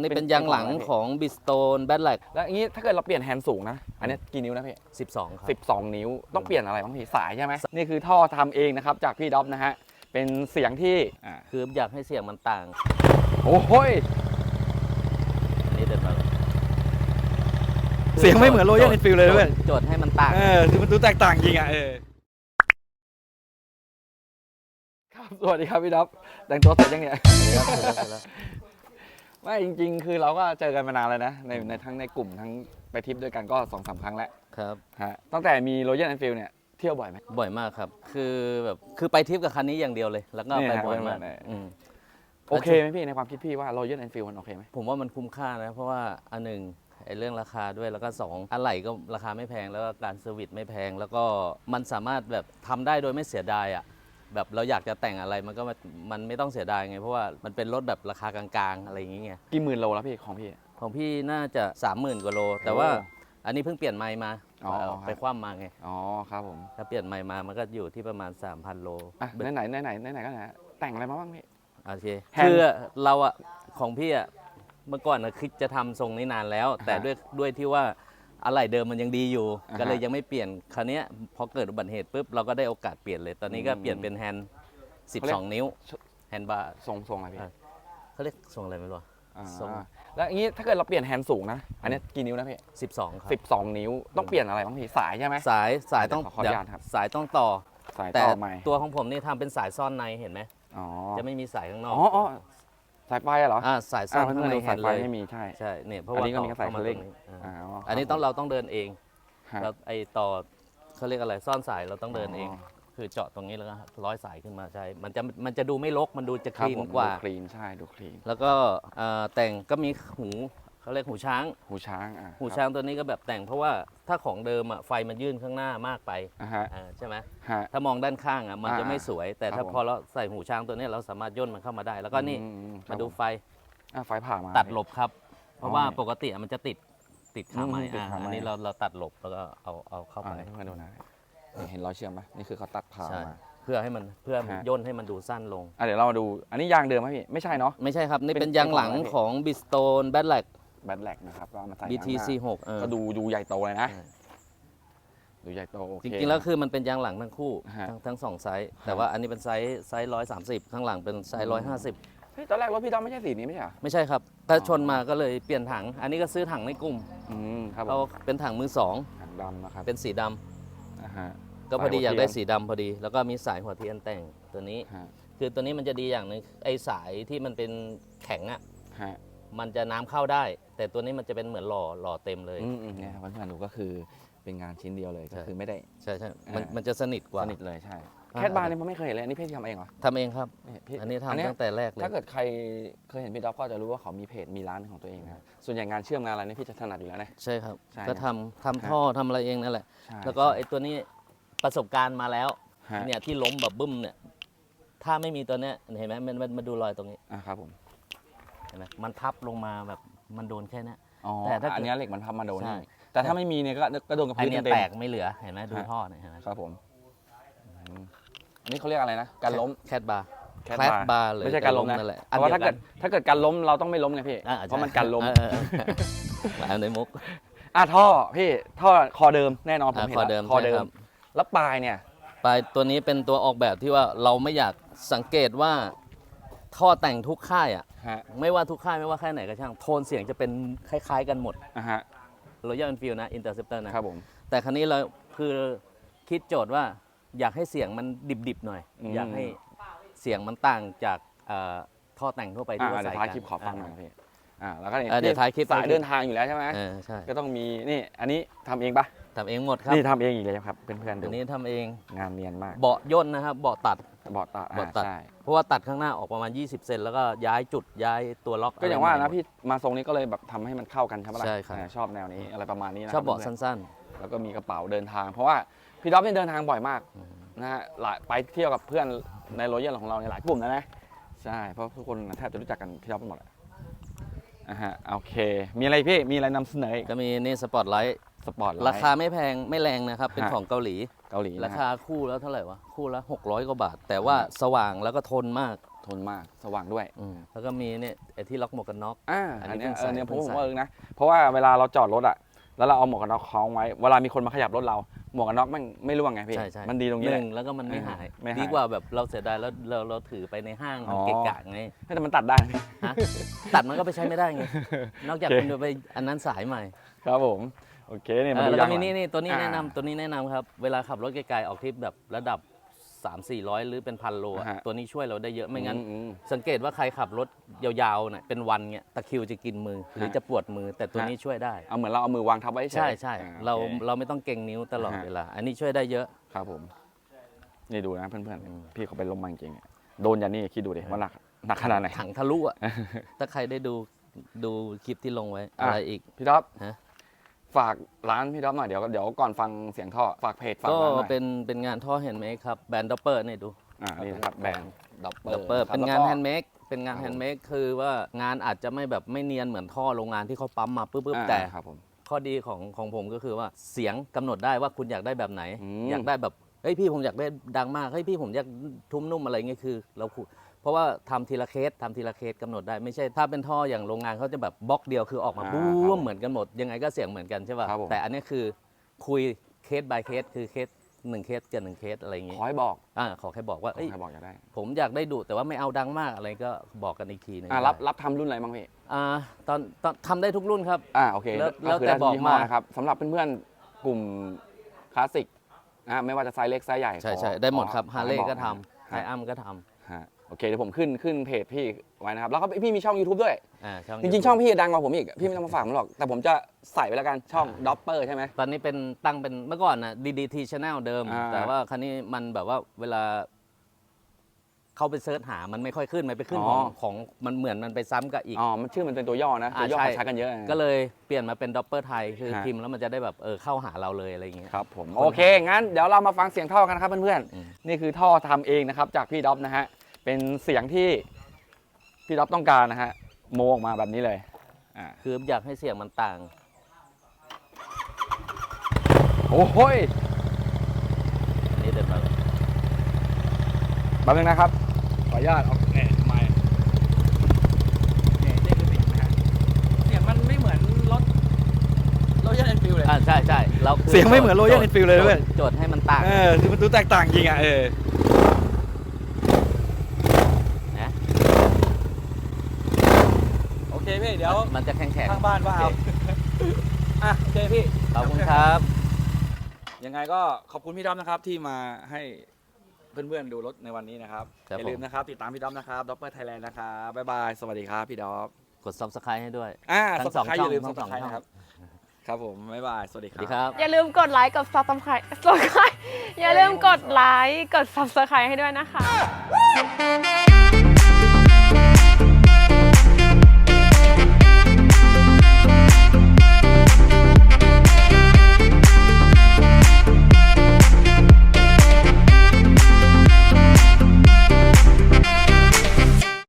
นี่เป็เป็นนยางหลังเป็นของอะไรพี่ของบิสโตนแบทแลกแล้วอย่างนี้ถ้าเกิดเราเปลี่ยนแฮนด์สูงนะ อันนี้กี่นิ้วนะพี่12 ครับสิบสองนิ้วต้องเปลี่ยนอะไรบ้างพี่สายใช่ไหมนี่คือท่อทำเองนะครับจากพี่ด็อปนะฮะเป็นเสียงที่อ่าคืออยากให้เสียงมันต่าง โอ้โหยอันนี้เดินมาเลยเสียงไม่เหมือน Royal Enfield เลยเว้ยโจทย์ให้มันต่าง เออคือมันดูแตกต่างจริงอะเออ ครับสวัสดีครับพี่ด็อปแต่งตัวเสร็จยังเนี่ย ไม่จริง ๆ คือเราก็เจอกันมานานแล้วนะในในทั้งในกลุ่มทั้งไปทริปด้วยกันก็สองสามครั้งแล้วครับ ฮะตั้งแต่มี Royal Enfield เนี่ยเที่ยวบ่อยไหม บ่อยมากครับ คือแบบคือไปทริปกับคันนี้อย่างเดียวเลย แล้วก็เนี่ยไปฮะบ่อยมากไปบ่อยอืม โอเคไหมพี่ในความคิดพี่ว่า Royal Enfield มันโอเคไหมผมว่ามันคุ้มค่านะ เพราะว่าอันหนึ่งไอ้เรื่องราคาด้วยแล้วก็สองอะไหล่ก็ราคาไม่แพงแล้วก็การเซอร์วิสไม่แพง แล้วก็มันสามารถแบบทำได้โดยไม่เสียดายอะ แบบเราอยากจะแต่งอะไรมันก็มันมันไม่ต้องเสียดายไง เพราะว่ามันเป็นรถแบบราคากลางๆ อะไรอย่างเงี้ยกี่หมื่นโลแล้วพี่ของพี่ ของพี่น่าจะ 30,000กว่าโล แต่ว่าอันนี้เพิ่งเปลี่ยนไมค์มาอ๋อเอาครับ ไปคว่ำมาไง อ๋อครับผมถ้าเปลี่ยนไมค์มามันก็อยู่ที่ประมาณ 3,000 โลอะไหนไหนไหนไหนไหนไหนก็ไหนแต่งอะไรมาบ้างพี่ โอเคแฮนด์คือเราอะของพี่อะเมื่อก่อนอะคิดจะทำทรงนี้นานแล้ว แต่อ่าฮะด้วยด้วยที่ว่า อะไรเดิมมันยังดีอยู่ อ่าฮะก็เลยยังไม่เปลี่ยนคราวเนี้ยพอเกิดอุบัติเหตุปุ๊บเราก็ได้โอกาสเปลี่ยนเลย ตอนนี้ก็อืมเปลี่ยนเป็นแฮนด์เขาเรียก 12 นิ้วแฮนด์บาร์ ทรงทรงอะไรพี่อะเขาเรียกทรงอะไรไม่รู้อะ อ่าทรง แล้วอย่างนี้ถ้าเกิดเราเปลี่ยนแฮนด์สูงนะอันนี้กี่นิ้วนะพี่12 ครับ สิบสองนิ้วต้องเปลี่ยนอะไรบ้างพี่สายใช่ไหม สายสายต้องขอขออนุญาตครับ สายต้องต่อ สายแต่ต่อใหม่ตัวของผมนี่ทำเป็นสายซ่อนในเห็นไหมอ๋อ จะไม่มีสายข้างนออ๋กออ๋อ สายไฟอะเหรออ่าสายซ่อ่าอนเพื่ข้างอนในดูแฮสายนด์ไฟเลยไม่มีใช่ ใช่เนี่ยเพราะอันว่านี้ก็ต่มีสายเข้ามาเร่งตรงนี้อ่าอ่าอันนี้ต้องเราต้องเดินเองฮะแล้วไอ้ต่อเขาเรียกอะไรซ่อนสายเราต้องเดินเอง อ๋อ คือเจาะตรงนี้แล้วก็ร้อยสายขึ้นมาใช่ มันจะมันจะดูไม่รกมันดูจะคครับลีนผมกว่า ดูคลีนใช่ดูคลีน แล้วก็เอ่อแต่งก็มีหู เขาเรียกหูช้าง หูช้างอะหูช้างตัวนี้ก็แบบแต่งเพราะว่าถ้าของเดิมอะไฟมันยื่นข้างหน้ามากไปอะฮะอ่าใช่ไหมฮะ ถ้ามองด้านข้างอะมันจะอ่าไม่สวย แต่ครับถ้าผม พอเราใส่หูช้างตัวนี้เราสามารถย่นมันเข้ามาได้ แล้วก็นี่อืมครัมาบดูผไฟอะไฟผ่ามา ตัดหลบครับ เพราะว่าอ๋อปกติอะมันจะติดติดขาไม้อืมติดอ่าขาไม้ อันนี้เราเราตัดหลบแล้วก็เอาเอาเข้าอ่าไปให้เพื่อนดูนะนี่เห็นรอยเชื่อมปะนี่คือเขาตัดผ่าใช่ มา เพื่อให้มันเพื่อฮะ ย่นให้มันดูสั้นลง อะเดี๋ยวเรามาดู อันนี้ยางเดิมไหมพี่ ไม่ใช่เนาะ ไม่ใช่ครับ นี่เป็เป็นนยางหลังเป็นของอะไรพี่ ของ Bridgestone b a t l a c แบตแลกนะครับก็เอามาใส่ยางห BTC น้า6เออ ก็ดูดูใหญ่โตเลยนะ ใช่ ดูใหญ่โตโอเค จริงๆแล้วคือมันเป็นยางหลังทั้งคู่ฮะทั้งทั้งสองไซส์แต่ว่าอันนี้เป็นไซส์ไซส์ร้อยสามสิบข้างหลังเป็นไซส์ร้อยห้าสิบเฮ้ยตอนแรกรถพี่ดอมไม่ใช่สีนี้ไม่ใช่เหรอไม่ใช่ครับถ้าชนมาก็เลยเปลี่ยนถัง อันนี้ก็ซื้อถังในกลุ่มอืมครับผเรามเป็นถังมือสองหางดำนะครับเป็นสีดำอ่าฮะ ก็พอดีสายหัวอยากได้เทียน สีดำพอดี แล้วก็มีสายหัวเทียนแต่งตัวนี้ ฮะคือตัวนี้มันจะดีอย่างหนึงไอสายที่มันเป็นแข็งอะฮะมันจะน้ำเข้าได้ แต่ตัวนี้มันจะเป็นเหมือนหล่อหล่อเต็มเลย อืมอืมเนี่ยครับเพื่อนๆดูก็คือเป็นงานชิ้นเดียวเลยใช่ก็คือไม่ได้ ใช่ใช่มันอ่ามั มันจะสนิทกว่า สนิทเลยใช่อ่า แคทบาร์เนี่ยผมไม่เคยเห็นเลยอันนี้พี่ทำเองเหรอทำเองครับเนี่ยพี่อันนี้เยทำตั้งแต่แรกเลย ถ้าเกิดใครเคยเห็นพี่ดอฟก็จะรู้ว่าเขามีเพจมีร้านของตัวเองนะส่วนใหญ่งานเชื่อมงานอะไรเนี่ยพี่จะถนัดอยู่แล้วนะ ใช่ครับ ใช่ก็ทำทำท่อทำอะไรเองนั่นแหละ ใช่แล้วก็ไอ้ตัวนี้ประสบการณ์มาแล้ว ฮะเนี่ยที่ล้มแบบบึ้มเนี่ย ถ้าไม่มีตัวเนี้ยเห็นไหมมันมันมาดูรอยตรงนี้ อะครับผม เห็นไหมมันพับลงมาแบบ มันโดนแค่เนี้ย อ๋อแต่ถ้าเกิดอันเนี้ยเหล็กมันพับมาโดนใช่ นี่แต่ถ้าไม่มีเนี่ยก็ก็โดนกับไอพื้นเนี้ยเต็มแตกไม่เหลือเห็นไหมดูฮะท่อเนี่ยเห็นไหมๆครับผมอืมอันนี้เขาเรียกอะไรนะการล้มแคดบาร์ แคแคทดบาร์บาร์เลยไม่ใช่การล้มนะนั่นแหละเพราะว่าถ้าเกิดอันถ้าเกิดการล้มเราต้องไม่ล้มไงพี่ดียวกันอ่เพราะมันกันล้มเออเออเอออันในมุก อะท่อพี่ท่อคอเดิมแน่นอนผมอะเห็นคอแล้วเดิมคอเดิใช่มครับแล้วปลายเนี่ย ปลายตัวนี้เป็นตัวออกแบบที่ว่าเราไม่อยากสังเกตว่า ท่อแต่งทุกค่ายอะฮะไม่ว่าทุกค่ายไม่ว่าค่ายไหนก็ช่างโทนเสียงจะเป็นคล้าย ๆ กันหมดอะฮะ Royal Enfield นะ Interceptor นะครับผม แต่ครั้นี้เราคือคิดโจทย์ว่าอยากให้เสียงมันดิบๆหน่อย อืม อยากให้เสียงมันต่างจากเอ่อท่อแต่งทั่วไปอะที่ว่าเดี๋ใส่ยวท้ายกันคลิปขอฟังหน่อยพี่อ่าแล้วก็นี่เออเดี๋ยวท้ายคลิปสายเดินทางอยู่แล้วใช่ไหมเออใช่ก็ต้องมีนี่อันนี้ทำเองปะทำเองหมดครับนี่ทำเองอีกเลยครับเพื่อนๆดูอันนี้ทำเองงานเนียนมากเบาะย่นนะครับเบาะตัดเบาะตัดเบาะตัดอ่าใช่เพราะว่าตัดข้างหน้าออกประมาณ 20 เซนแล้วก็ย้ายจุดย้ายตัวล็อกก็อย่างว่าไรนะใหม่พี่มาทรงนี้ก็เลยแบบทำให้มันเข้ากันใช่ไหมล่ะใช่ครับ อ่าชอบแนวนี้อะไรประมาณนี้นะชอบเบาะพื่นสั้นๆแล้วก็มีกระเป๋าเดินทาง เพราะว่าพี่ด็อฟเนี่ยเดินทางบ่อยมากอืมนะฮะหลายไปเที่ยวกับเพื่อนในโรยัลของเราในยหลายกลุ่มนะนะใช่เพราะทุกคนแทบจะรู้จักกันพี่ด็อฟไปหมดอะอะฮะโอเค มีอะไรพี่มีอะไรนำเสนออีก ๆ ก็มีนี่สปอร์ตไลท์ สปอร์ตไลท์ ราคาไม่แพงไม่แรงนะครับ เป็นฮะ ของเกาหลี เกาหลีนะราฮะคาคู่แล้วเท่าไหร่วะ คู่ละ 600 กว่าบาท แต่ว่าสว่างแล้วก็ทนมากทนมากสว่างด้วยอืมแล้วก็มีเนี่ยไอ้ที่ล็อกหมวกกันน็อก อ่าอันอันนี้เนี้ยเพิ่เองอใส่เนี่ยผมเพิ่งผมใส่ ว่าเออนะเพราะว่าเวลาเราจอดรถอะแล้วเราเอาหมวกกันน็อกคล้องไว้เวลามีคนมาขยับรถเราหมวกกันน็อกมันไม่ร่วงไงพี่ใช่ใช่มันดีตรงนี้หแหละ นึ่งแล้วก็มันไม่เออหาย ไม่หายดีกว่าแบบเราเสียดายแล้วเราเราถือไปในห้างมันอ๋อเกะกะไงให้แต่มันตัดได้พี่ฮะ ตัดมันก็ไปใช้ไม่ได้ไง นอกจากโอเค คุณจะไปอันนั้นสายใหม่ ครับผม โอเคเนี่ยเอมาอดูแล้วก็ยางหมีลัง นี่นี่ตัวนี้อ่าแนะนำตัวนี้แนะนำครับ เวลาขับรถไกลๆออกทริปแบบระดับ 3 4 0 0 หรือเป็นพันโลอะอ่าฮะตัวนี้ช่วยเราได้เยอะไม่งั้นอือืมสังเกตว่าใครขับรถยาวๆเนี่ยเป็นวันเนี่ยตะคริวจะกินมือ หรือฮะจะปวดมือแต่ตัวฮะ นี้ช่วยได้ เอาเหมือนเราเอามือวางทับไว้เฉยใช่ใช่อ่เราโอค เราไม่ต้องเก่งนิ้วตลอดอ่าฮะ เวลา อันนี้ช่วยได้เยอะ ครับผม นี่ดูนะเพื่อนอืมๆพี่เขาเป็นลมมาจริงๆอะโดนอย่างนี้คิดดูดิว่าหนักหนักขนาดไหน ถังทะลุอะถ้าใครได้ดูดูคลิปที่ลงไว้ อะ อะไรอีก พี่ท็อปฮะ ฝากร้านพี่ท็อปหน่อยเดี๋ยวเดี๋ยวก่อนฟังเสียงท่อฝากเพจฝากก็ร้านหน่อยเป็นเป็นงานท่อแฮนด์เมดครับแบรนด์ดอปเปอร์นี่ดูอ่านี่นะครับแบรนด์ดับเบิดอปเปอร์เป็นงานแฮนด์เมดเป็นงานครับผมแฮนด์เมดคือว่างานอาจจะไม่แบบไม่เนียนเหมือนท่อโรงงานที่เขาปั๊มมาปุ๊บปุ๊บแต่ ครับผม ข้อดีของของผมก็คือว่าเสียงกำหนดได้ว่าคุณอยากได้แบบไหน อืม อยากได้แบบเฮ้ยพี่ผมอยากได้ดังมากเฮ้ยพี่ผมอยากทุ้มนุ่มอะไรเงี้ยคือ เราคุเพ ราะว่าทำทีละเคสทำทีละเคสกำหนดได้ไม่ใช่ถ้าเป็นท่ออย่างโรงงานเขาจะแบบบล็อกเดียวคือออกมาอ่าบูครับมเหมือนกันหมด ยังไงก็เสียงเหมือนกันใช่ป่ะครับผม แต่อันนี้คือคุยเคส by เคสคือเคสหนึ่งเคสกับหนึ่งเคสอะไรอย่างงี้ขอให้บอกอ่าขอแค่บอกว่าขอเอ้ยให้บอกอยากได้ผมอยากได้ดุแต่ว่าไม่เอาดังมากอะไรก็บอกกันอีกทีหนึงอ่ารับได้รับทำรุ่นอะไรบ้างพี่อ่าตอนตอนทำได้ทุกรุ่นครับ อ่าโอเคแล้วก็คือแล้วแต่ได้ทุบอกยี่ห้มา นะครับสำหรับเพื่อนๆกลุ่มคลาสสิกนะฮะไม่ว่าจะไซส์เล็กไซส์ใหญ่ใช่ขอใช่ได้หมดครับขอฮาร์เลให้ย์บอกก็นะทำไทฮะอัมก็ทำ ฮะ โอเคเดี๋ยวผมขึ้นขึ้นเพจพี่ไว้นะครับ แล้วก็พี่มีช่อง YouTube ด้วย อ่าช่อง จริง ๆ ช่องพี่ดังกว่าผมอีกพี่ไม่ต้องมาฝากผมหรอก แต่ผมจะใส่ไปแล้วกันช่องด็อปเปอร์ใช่ไหม ตอนนี้เป็นตั้งเป็นเมื่อก่อนนะ DDT Channel เดิม อ่าแต่ว่าครั้นี้มันแบบว่าเวลา เข้าไปเซิร์ชหามันไม่ค่อยขึ้นมันไปขึ้นของของมันเหมือนมันไปซ้ำกับอีก อ๋อมันชื่อมันเป็นตัวย่อนะอ่าตัวย่อใช่ เขาใช้กันเยอะนะ ก็เลยเปลี่ยนมาเป็นด็อปเปอร์ไทย คือฮะ พิมพ์แล้วมันจะได้แบบเออเข้าหาเราเลยอะไรอย่างเงี้ย ครับผมโอเคงั้นเดี๋ยวเรามาฟังเสียงท่อกันนะครับเพื่อนอืม ๆนี่คือท่อทำเองนะครับจากพี่ด็อปนะฮะ เป็นเสียงที่พี่ด็อปต้องการนะฮะโมออกมาแบบนี้เลยอ่าคืออยากให้เสียงมันต่าง โอ้โหยอันนี้เดินมาเลยแป๊บนึงนะครับขออนุญาตเอาแหน่ไมค์เนี่ยนี่คือเสียงนะฮะเสียงมันไม่เหมือนรถรถยันเอ็นฟิลเลย อ่าใช่ใช่เราคือเสียงไม่เหมือน Royal โจท Enfield เลยเว้ย โจทย์ให้มันต่าง เออคือมันดูแตกต่างจริงอะเออ นะ โอเคพี่ เดี๋ยว มันจะแข็งแข็งข้างบ้านว่าเอาอะโอเคพี่ขอบคุณครับ ยังไงก็ขอบคุณพี่ดอมนะครับที่มาให้เพื่อนๆดูรถในวันนี้นะครับครับอย่าลืมนะครับ ติดตามพี่ดอมนะครับดอปเปอร์ไทยแลนด์นะครับบ๊ายบาย สวัสดีครับพี่ดอมกด subscribe ให้ด้วยอ่าทั้งสอง subscribe อย่าลืมช่องทั้งสอง subscribe ช่องนะครับครับผม บ๊ายบาย สวัสดีสควัสดีรับครับ อย่าลืมกดไลค์ กด subscribe อย่าลืมกดไลค์ กด subscribe ให้ด้วยนะคะ